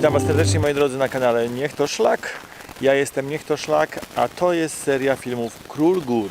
Witam Was serdecznie moi drodzy na kanale Niech to Szlak. Ja jestem Niech to Szlak, a to jest seria filmów Król Gór,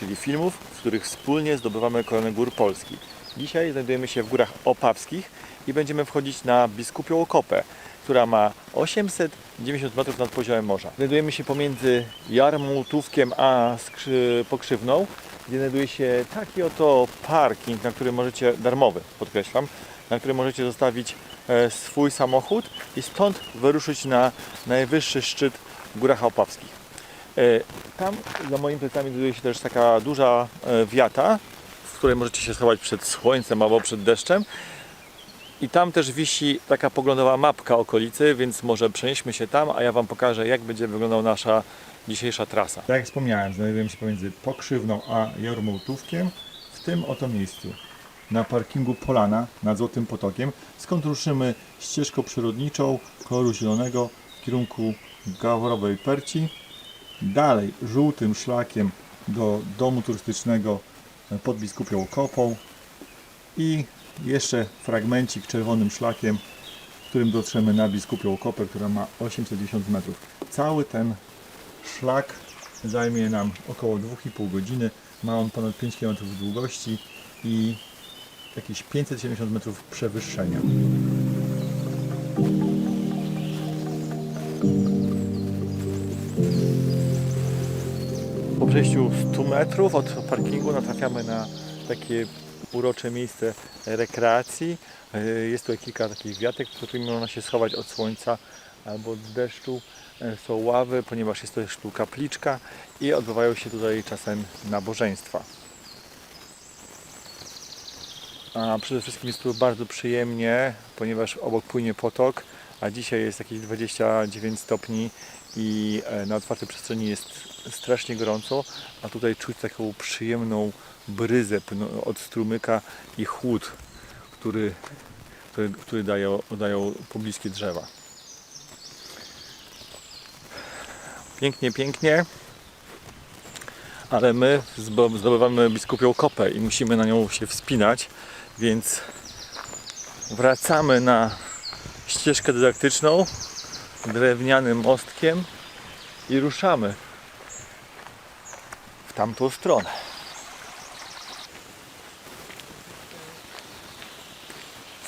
czyli filmów, w których wspólnie zdobywamy koronę gór Polski. Dzisiaj znajdujemy się w górach Opawskich i będziemy wchodzić na Biskupią Okopę, która ma 890 metrów nad poziomem morza. Znajdujemy się pomiędzy Jarmułtówkiem a Skrzy- Pokrzywną, gdzie znajduje się taki oto parking, na którym możecie, darmowy podkreślam, na którym możecie zostawić e, swój samochód i stąd wyruszyć na najwyższy szczyt w Górach Opawskich. E, Tam za moimi plecami znajduje się też taka duża e, wiata, w której możecie się schować przed słońcem albo przed deszczem. I tam też wisi taka poglądowa mapka okolicy, więc może przenieśmy się tam, a ja Wam pokażę, jak będzie wyglądała nasza dzisiejsza trasa. Tak jak wspomniałem, znajdujemy się pomiędzy Pokrzywną a Jormołtówkiem, w tym oto miejscu, na parkingu Polana nad Złotym Potokiem, skąd ruszymy ścieżką przyrodniczą koloru zielonego w kierunku Gawrowej Perci, dalej żółtym szlakiem do domu turystycznego pod Biskupią Kopą i jeszcze fragmencik czerwonym szlakiem, którym dotrzemy na Biskupią Kopę, która ma 810 metrów. Cały ten szlak zajmie nam około 2,5 godziny. Ma on ponad 5 km długości i jakieś 570 metrów przewyższenia. Po przejściu 100 metrów od parkingu natrafiamy na takie urocze miejsce rekreacji. E, Jest tu kilka takich wiatek, pod którymi można się schować od słońca albo od deszczu. E, Są ławy, ponieważ jest też tu kapliczka i odbywają się tutaj czasem nabożeństwa. A przede wszystkim jest tu bardzo przyjemnie, ponieważ obok płynie potok, a dzisiaj jest jakieś 29 stopni i e, na otwartej przestrzeni jest strasznie gorąco, a tutaj czuć taką przyjemną bryzę od strumyka i chłód, który, który, który dają, dają pobliskie drzewa. Pięknie, pięknie, ale my zdobywamy biskupią kopę i musimy na nią się wspinać, więc wracamy na ścieżkę dydaktyczną drewnianym mostkiem i ruszamy w tamtą stronę.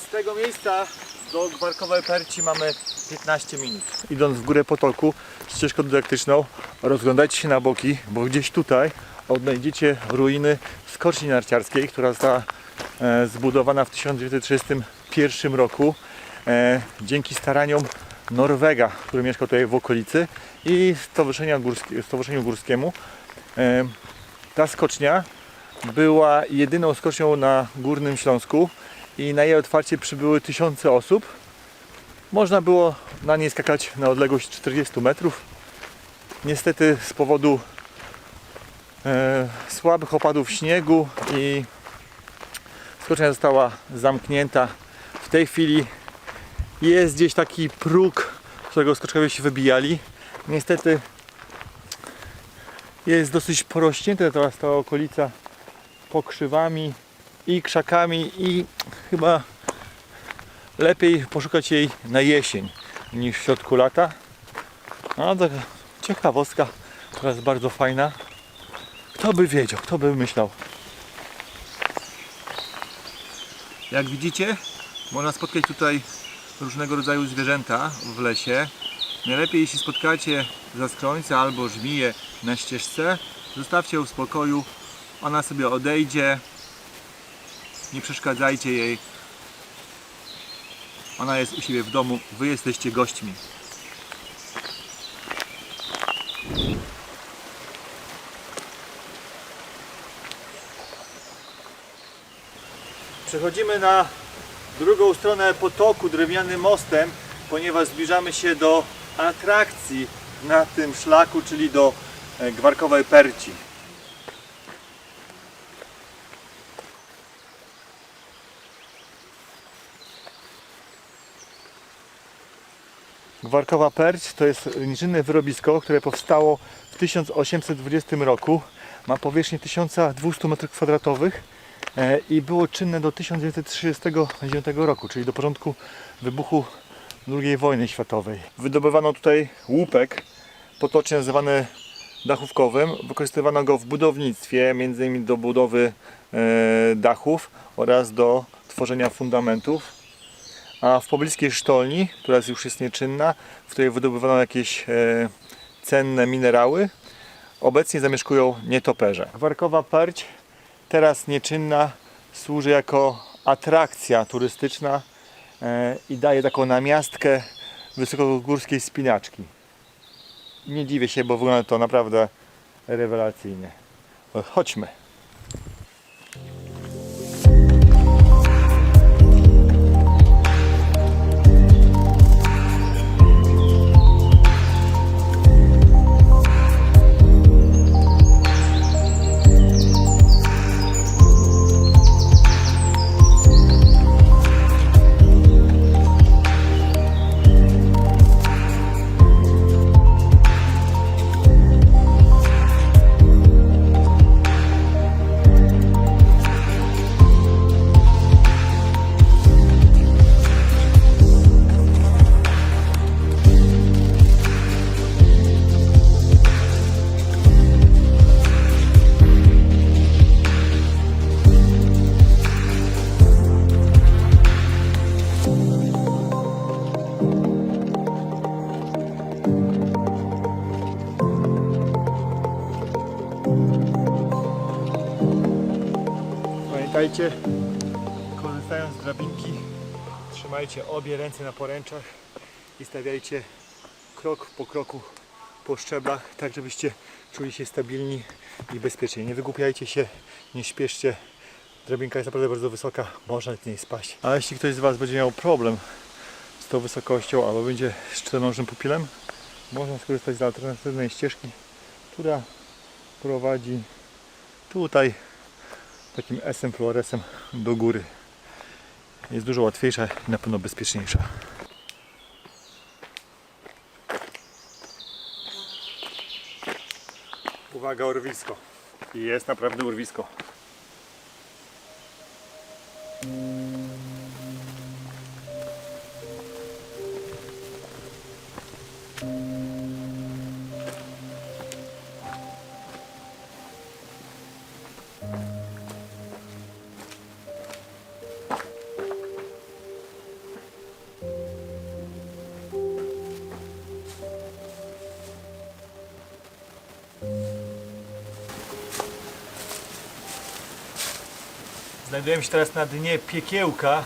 Z tego miejsca do Gwarkowej Perci mamy 15 minut. Idąc w górę potoku ścieżką dydaktyczną, rozglądajcie się na boki, bo gdzieś tutaj odnajdziecie ruiny skoczni narciarskiej, która została zbudowana w 1931 roku e, dzięki staraniom Norwega, który mieszkał tutaj w okolicy i Stowarzyszenia Górskie, Stowarzyszeniu Górskiemu. E, ta skocznia była jedyną skocznią na Górnym Śląsku i na jej otwarcie przybyły tysiące osób. Można było na niej skakać na odległość 40 metrów. Niestety z powodu e, słabych opadów śniegu i skocznia została zamknięta. W tej chwili jest gdzieś taki próg, którego skoczkowie się wybijali. Niestety jest dosyć porośnięta teraz ta okolica pokrzywami i krzakami i chyba lepiej poszukać jej na jesień niż w środku lata. No to ciekawostka, która jest bardzo fajna. Kto by wiedział, kto by myślał. Jak widzicie, można spotkać tutaj różnego rodzaju zwierzęta w lesie. Najlepiej jeśli spotkacie zaskrońca albo żmiję na ścieżce, zostawcie ją w spokoju, ona sobie odejdzie, nie przeszkadzajcie jej. Ona jest u siebie w domu, wy jesteście gośćmi. Przechodzimy na drugą stronę potoku drewnianym mostem, ponieważ zbliżamy się do atrakcji na tym szlaku, czyli do e, Gwarkowej Perci. Gwarkowa Perć to jest niczynne wyrobisko, które powstało w 1820 roku. Ma powierzchnię 1200 m2 e, i było czynne do 1939 roku, czyli do początku wybuchu II wojny światowej. Wydobywano tutaj łupek, potocznie nazywany dachówkowym. Wykorzystywano go w budownictwie, m.in. do budowy e, dachów oraz do tworzenia fundamentów. A w pobliskiej sztolni, która już jest nieczynna, w której wydobywano jakieś e, cenne minerały, obecnie zamieszkują nietoperze. Warkowa Perć, teraz nieczynna, służy jako atrakcja turystyczna e, i daje taką namiastkę wysokogórskiej spinaczki. Nie dziwię się, bo wygląda to naprawdę rewelacyjnie. Chodźmy. Trzymajcie obie ręce na poręczach i stawiajcie krok po kroku po szczeblach, tak żebyście czuli się stabilni i bezpiecznie. Nie wygłupiajcie się, nie śpieszcie. Drabinka jest naprawdę bardzo wysoka, można z niej spaść. A jeśli ktoś z Was będzie miał problem z tą wysokością albo będzie z czteronożnym pupilem, można skorzystać z alternatywnej ścieżki, która prowadzi tutaj takim SM Floresem do góry. Jest dużo łatwiejsza i na pewno bezpieczniejsza. Uwaga, urwisko. I jest naprawdę urwisko. Znajdujemy się teraz na dnie piekiełka.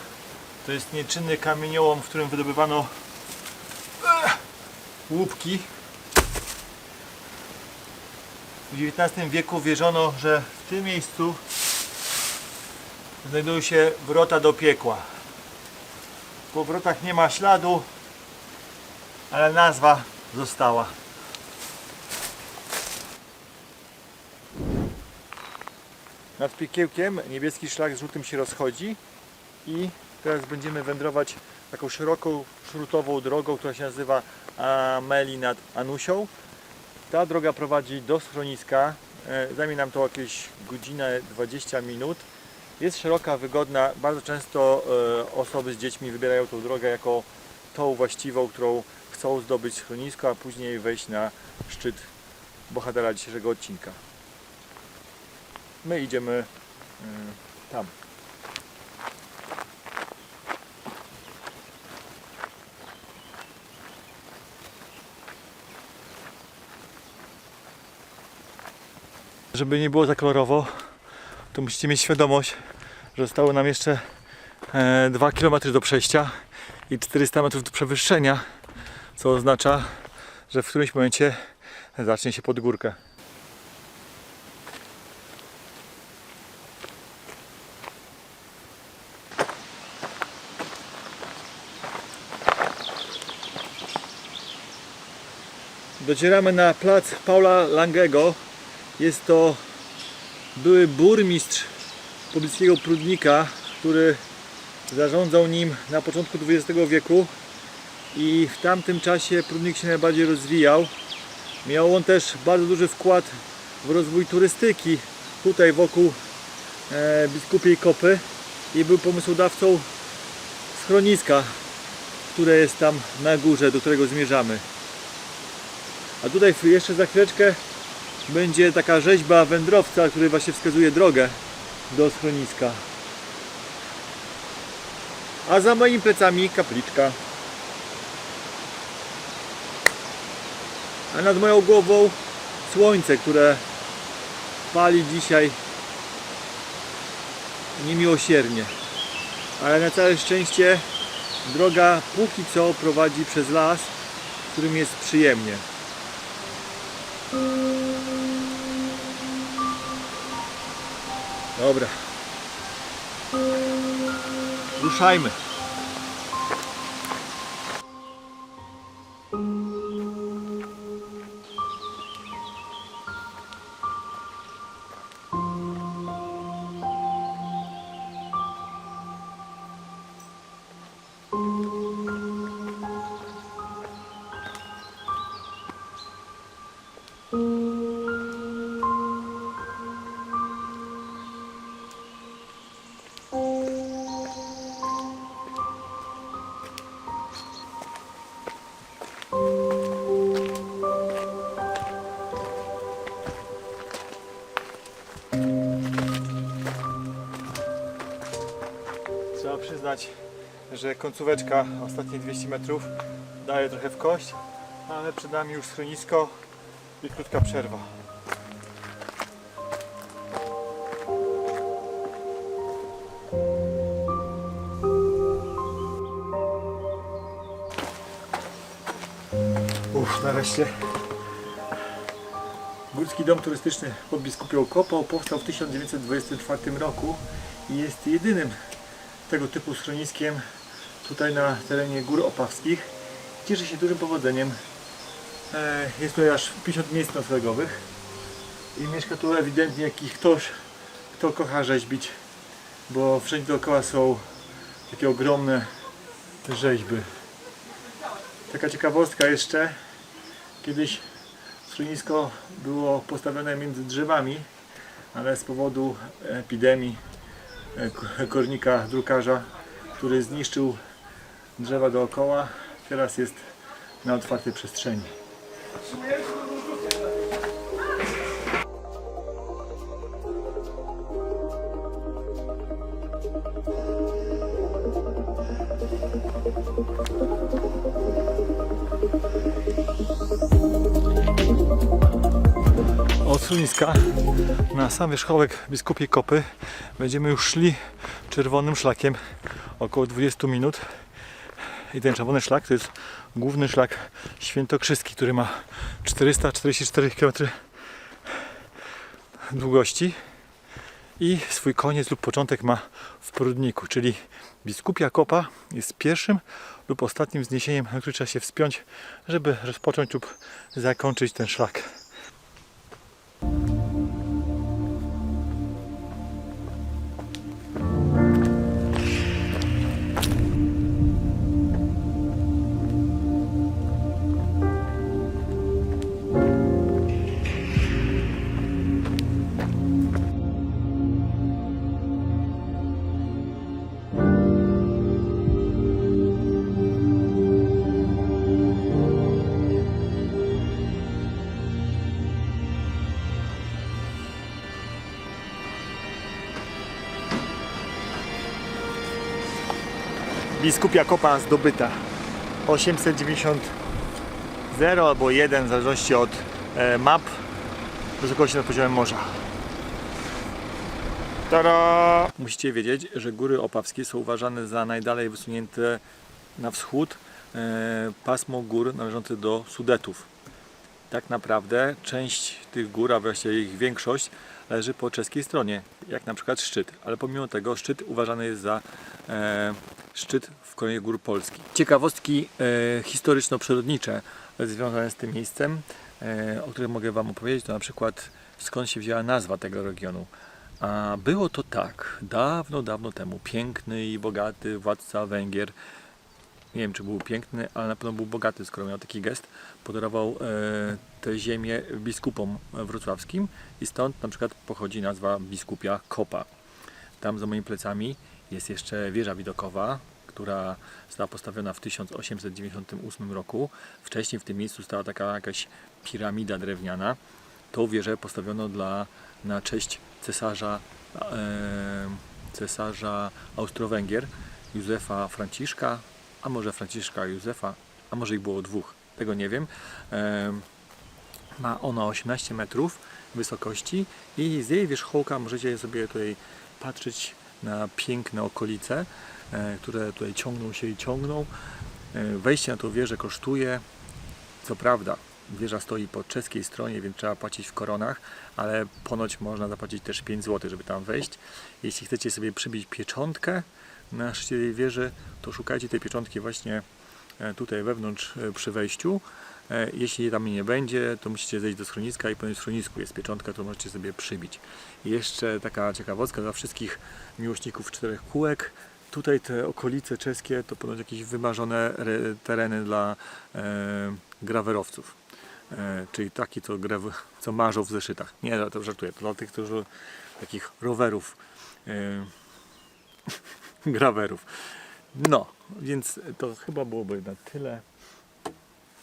To jest nieczynny kamieniołom, w którym wydobywano eh, łupki. W XIX wieku wierzono, że w tym miejscu znajdują się wrota do piekła. Po wrotach nie ma śladu, ale nazwa została. Nad piekiełkiem niebieski szlak z żółtym się rozchodzi i teraz będziemy wędrować taką szeroką, szrutową drogą, która się nazywa Ameli nad Anusią. Ta droga prowadzi do schroniska. E, Zajmie nam to jakieś godzinę 20 minut. Jest szeroka, wygodna. Bardzo często e, osoby z dziećmi wybierają tą drogę jako tą właściwą, którą chcą zdobyć schronisko, a później wejść na szczyt bohatera dzisiejszego odcinka. My idziemy y, tam. Żeby nie było za kolorowo, to musicie mieć świadomość, że zostało nam jeszcze e, 2 km do przejścia i 400 metrów do przewyższenia, co oznacza, że w którymś momencie zacznie się pod górkę. Docieramy na plac Paula Langego. Jest to były burmistrz pobliskiego Prudnika, który zarządzał nim na początku XX wieku i w tamtym czasie Prudnik się najbardziej rozwijał. Miał on też bardzo duży wkład w rozwój turystyki tutaj wokół e, Biskupiej Kopy i był pomysłodawcą schroniska które jest tam na górze, do którego zmierzamy. A tutaj jeszcze za chwileczkę będzie taka rzeźba wędrowca, który właśnie wskazuje drogę do schroniska. A za moimi plecami kapliczka. A nad moją głową słońce, które pali dzisiaj niemiłosiernie. Ale na całe szczęście droga póki co prowadzi przez las, w którym jest przyjemnie. Dobra. Ruszajmy. Przyznać, że końcóweczka ostatnie 200 metrów daje trochę w kość, ale przed nami już schronisko i krótka przerwa. Uff, nareszcie. Górski Dom Turystyczny pod Biskupią Kopą powstał w 1924 roku i jest jedynym tego typu schroniskiem tutaj na terenie Gór Opawskich. Cieszy się dużym powodzeniem. E, Jest tutaj aż 50 miejsc noclegowych i mieszka tu ewidentnie jakiś ktoś, kto kocha rzeźbić, bo wszędzie dookoła są takie ogromne rzeźby. Taka ciekawostka jeszcze, kiedyś schronisko było postawione między drzewami, ale z powodu epidemii kornika drukarza, który zniszczył drzewa dookoła, teraz jest na otwartej przestrzeni. Schroniska na sam wierzchołek Biskupiej Kopy będziemy już szli czerwonym szlakiem około 20 minut. I ten czerwony szlak to jest główny szlak świętokrzyski, który ma 444 km długości i swój koniec lub początek ma w Prudniku, czyli Biskupia Kopa jest pierwszym lub ostatnim wzniesieniem, na który trzeba się wspiąć, żeby rozpocząć lub zakończyć ten szlak. Biskupia Kopa zdobyta 890 0 albo 1 w zależności od e, map wysokości nad poziomem morza. Tada! Musicie wiedzieć, że góry opawskie są uważane za najdalej wysunięte na wschód e, pasmo gór należące do Sudetów. Tak naprawdę część tych gór, a właściwie ich większość leży po czeskiej stronie, jak na przykład szczyt, ale pomimo tego szczyt uważany jest za e, szczyt w koronie gór Polski. Ciekawostki e, historyczno-przyrodnicze związane z tym miejscem, e, o których mogę Wam opowiedzieć, to na przykład skąd się wzięła nazwa tego regionu. A było to tak, dawno, dawno temu, piękny i bogaty władca Węgier, nie wiem czy był piękny, ale na pewno był bogaty, skoro miał taki gest, podarował e, tę ziemię biskupom wrocławskim i stąd na przykład pochodzi nazwa biskupia Kopa. Tam za moimi plecami jest jeszcze wieża widokowa, która została postawiona w 1898 roku. Wcześniej w tym miejscu stała taka jakaś piramida drewniana. Tą wieżę postawiono dla, na cześć cesarza, e, cesarza Austro-Węgier, Józefa Franciszka, a może Franciszka Józefa, a może ich było dwóch, tego nie wiem. E, ma ona 18 metrów wysokości i z jej wierzchołka możecie sobie tutaj patrzeć na piękne okolice, e, które tutaj ciągną się i ciągną. E, Wejście na tą wieżę kosztuje, co prawda, wieża stoi po czeskiej stronie, więc trzeba płacić w koronach, ale ponoć można zapłacić też 5 zł, żeby tam wejść. Jeśli chcecie sobie przybić pieczątkę na szczycie tej wieży, to szukajcie tej pieczątki właśnie e, tutaj wewnątrz przy wejściu. E, Jeśli tam nie będzie, to musicie zejść do schroniska i po w schronisku jest pieczątka, którą możecie sobie przybić. Jeszcze taka ciekawostka dla wszystkich miłośników czterech kółek. Tutaj te okolice czeskie to ponoć jakieś wymarzone re- tereny dla e, grawerowców. E, czyli taki, co, graw- co marzą w zeszytach. Nie, no, to żartuję. To dla tych, którzy takich rowerów, e, grawerów. No, więc to chyba byłoby na tyle.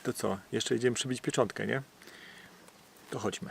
To co? Jeszcze idziemy przybić pieczątkę, nie? To chodźmy.